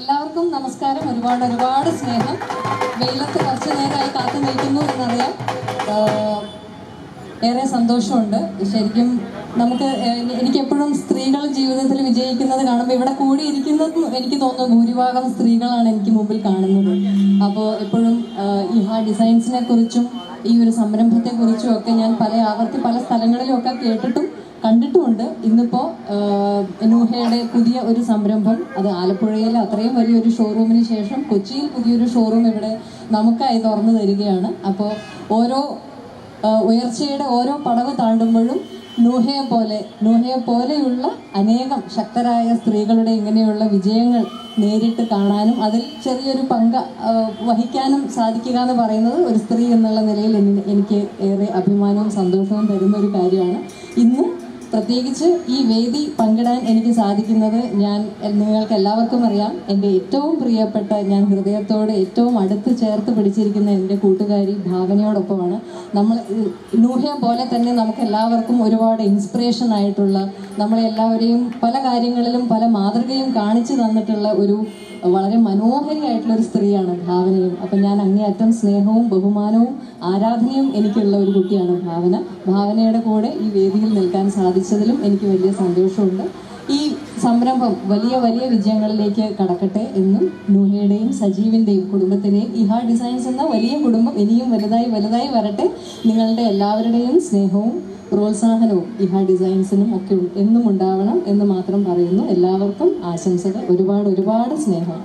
എല്ലാവർക്കും നമസ്കാരം. ഒരുപാട് ഒരുപാട് സ്നേഹം. വെയിലത്ത് കുറച്ച് നേരമായി കാത്തു നിൽക്കുന്നു എന്നറിയാം. ഏറെ സന്തോഷമുണ്ട്. ശരിക്കും നമുക്ക് എനിക്ക് എനിക്കെപ്പോഴും സ്ത്രീകൾ ജീവിതത്തിൽ വിജയിക്കുന്നത് കാണുമ്പോൾ ഇവിടെ കൂടിയിരിക്കുന്നത് എനിക്ക് തോന്നുന്നു. ഭൂരിഭാഗം സ്ത്രീകളാണ് എനിക്ക് മുമ്പിൽ കാണുന്നത്. അപ്പോൾ എപ്പോഴും ഇഹ ഡിസൈൻസിനെ കുറിച്ചും ഈ ഒരു സംരംഭത്തെ കുറിച്ചും ഒക്കെ ഞാൻ പല ആവർത്തി പല സ്ഥലങ്ങളിലും ഒക്കെ കേട്ടിട്ടും കണ്ടിട്ടുമുണ്ട് ഇന്നിപ്പോൾ നൂഹയുടെ പുതിയ ഒരു സംരംഭം അത് ആലപ്പുഴയിലെ അത്രയും വലിയൊരു ഷോറൂമിന് ശേഷം കൊച്ചിയിൽ പുതിയൊരു ഷോറൂം ഇവിടെ നമുക്കായി തുറന്നു തരികയാണ്. അപ്പോൾ ഓരോ ഉയർച്ചയുടെ ഓരോ പടവ് താണ്ടുമ്പോഴും നൂഹയെ പോലെ നൂഹയെ പോലെയുള്ള അനേകം ശക്തരായ സ്ത്രീകളുടെ ഇങ്ങനെയുള്ള വിജയങ്ങൾ നേരിട്ട് കാണാനും അതിൽ ചെറിയൊരു പങ്ക് വഹിക്കാനും സാധിക്കുക എന്ന് പറയുന്നത് ഒരു സ്ത്രീ എന്നുള്ള നിലയിൽ എനിക്ക് ഏറെ അഭിമാനവും സന്തോഷവും തരുന്ന ഒരു കാര്യമാണ്. ഇന്ന് പ്രത്യേകിച്ച് ഈ വേദി പങ്കിടാൻ എനിക്ക് സാധിക്കുന്നത് ഞാൻ നിങ്ങൾക്ക് എല്ലാവർക്കും അറിയാം. എന്റെ ഏറ്റവും പ്രിയപ്പെട്ട ഞാൻ ഹൃദയത്തോട് ഏറ്റവും അടുത്ത് ചേർത്ത് പിടിച്ചിരിക്കുന്ന എന്റെ കൂട്ടുകാരി ഭാവനയോടൊപ്പമാണ്. നമ്മൾ നൂഹയെ പോലെ തന്നെ നമുക്ക് എല്ലാവർക്കും ഒരുപാട് ഇൻസ്പിറേഷൻ ആയിട്ടുള്ള നമ്മളെല്ലാവരെയും പല കാര്യങ്ങളിലും പല മാതൃകയും കാണിച്ചു തന്നിട്ടുള്ള ഒരു വളരെ മനോഹരിയായിട്ടുള്ള ഒരു സ്ത്രീയാണ് ഭാവനയും. അപ്പം ഞാൻ അങ്ങേയറ്റം സ്നേഹവും ബഹുമാനവും ആരാധനയും എനിക്കുള്ള ഒരു കുട്ടിയാണ് ഭാവന. ഭാവനയുടെ കൂടെ ഈ വേദിയിൽ നിൽക്കാൻ സാധിച്ചതിലും എനിക്ക് വലിയ സന്തോഷമുണ്ട്. ഈ സംരംഭം വലിയ വലിയ വിജയങ്ങളിലേക്ക് കടക്കട്ടെ എന്നും നൂഹയുടെയും സജീവിന്റെയും കുടുംബത്തിന്റെയും ഇഹാ ഡിസൈൻസ് എന്ന വലിയ കുടുംബം ഇനിയും വലുതായി വലുതായി വരട്ടെ. നിങ്ങളുടെ എല്ലാവരുടെയും സ്നേഹവും പ്രോത്സാഹനവും ഇഹാ ഡിസൈൻസിനും ഒക്കെ എന്നും ഉണ്ടാവണം എന്ന് മാത്രം പറയുന്നു. എല്ലാവർക്കും ആശംസകൾ. ഒരുപാട് ഒരുപാട് സ്നേഹം.